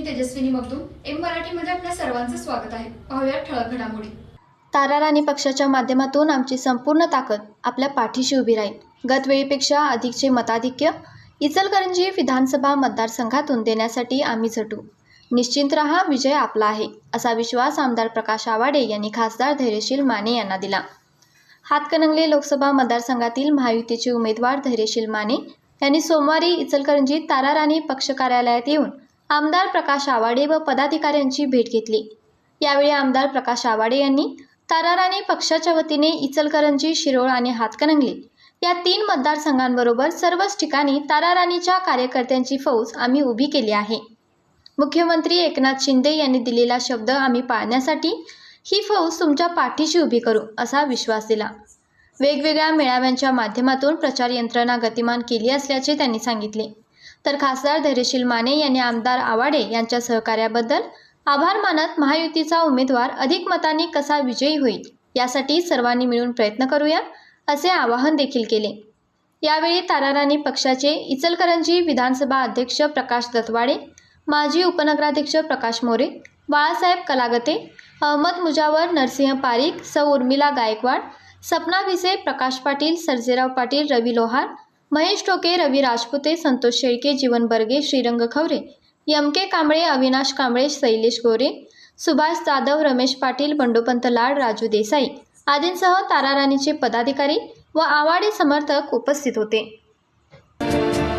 मी Tejaswini Magdum M मराठीमध्ये आपल्या सर्वांचं स्वागत आहे. पाहूया ठळक घडामोडी. तारा राणी पक्षाच्या माध्यमातून आमची संपूर्ण ताकद आपल्या पाठीशी उभी राहील. गतवेळीपेक्षा अधिकचे मताधिक्य इचलकरंजी विधानसभा मतदारसंघातून देण्यासाठी आम्ही झटू. निश्चिंत रहा विजय आपला आहे असा विश्वास आमदार प्रकाश आवाडे यांनी खासदार धैर्यशील माने यांना दिला. हातकणंगले लोकसभा मतदारसंघातील महायुतीचे उमेदवार धैर्यशील माने यांनी सोमवारी इचलकरंजीत तारा राणी पक्ष कार्यालयात येऊन आमदार प्रकाश आवाडे व पदाधिकाऱ्यांची भेट घेतली. यावेळी आमदार प्रकाश आवाडे यांनी तारा पक्षाच्या वतीने इचलकरंजी शिरोळ आणि हातकणंगले या तीन मतदारसंघांबरोबर सर्वच ठिकाणी ताराराणीच्या कार्यकर्त्यांची फौज आम्ही उभी केली आहे. मुख्यमंत्री एकनाथ शिंदे यांनी दिलेला शब्द आम्ही पाळण्यासाठी ही फौज तुमच्या पाठीशी उभी करू असा विश्वास दिला. वेगवेगळ्या मेळाव्यांच्या माध्यमातून प्रचार यंत्रणा गतिमान केली असल्याचे त्यांनी सांगितले. तर खासदार धैर्यशील माने यांनी आमदार आवाडे यांच्या सहकार्याबद्दल आभार मानत महायुतीचा उमेदवार अधिक मतांनी कसा विजयी होईल यासाठी सर्वांनी मिळून प्रयत्न करूया असे आवाहन देखील केले. यावेळी ताराराणी पक्षाचे इचलकरंजी विधानसभा अध्यक्ष प्रकाश दत्वाडे माजी उपनगराध्यक्ष प्रकाश मोरे बाळासाहेब कलागते अहमद मुजावर नरसिंह पारीख सौ उर्मिला गायकवाड सपना भिसे प्रकाश पाटील सर्जेराव पाटील रवी लोहार महेश टोके रवी राजपुते संतोष शेळके जीवन बर्गे श्रीरंग खवरे एम के कांबळे अविनाश कांबळे शैलेश गोरे सुभाष जाधव रमेश पाटील बंडोपंत लाड राजू देसाई आदींसह ताराराणीचे पदाधिकारी व आवाडे समर्थक उपस्थित होते.